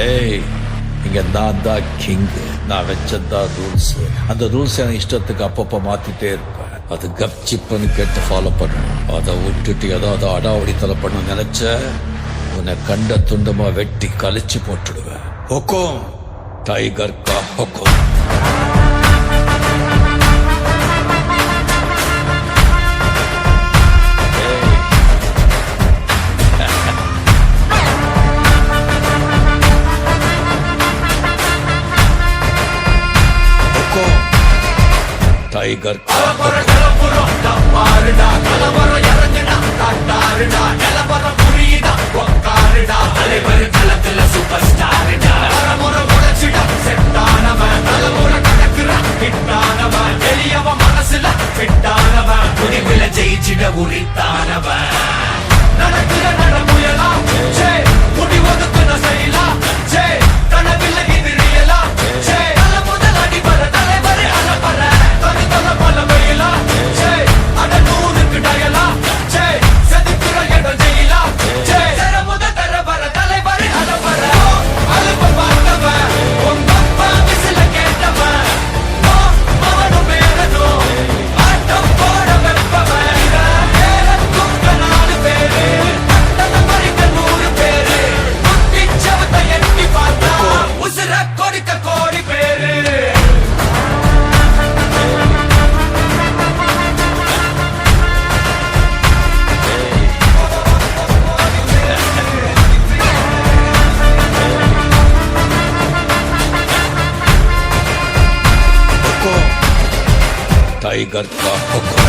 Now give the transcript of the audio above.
ஏய் இங்கே நான் தான் கிங் நான் வச்சதான் ரூல்ஸ் அந்த ரூல்ஸ் எனக்கு இஷ்டத்துக்கு அப்பப்போ மாற்றிட்டே இருப்பேன். அது கப் சிப்புன்னு கேட்டு ஃபாலோ பண்ணணும். அதை விட்டுட்டு ஏதாவது அடாவடி தலை பண்ண நினைச்ச உன்னை கண்ட துண்டமா வெட்டி கழிச்சு போட்டுடுவேன். ஹொக்கோம் டைகர் கா ஹொக்கோம். டைகர் மனசுல பிட்டானவன் துணிவில ஜெயிச்சிட உரித்தானவன் टाइगर का हुक्म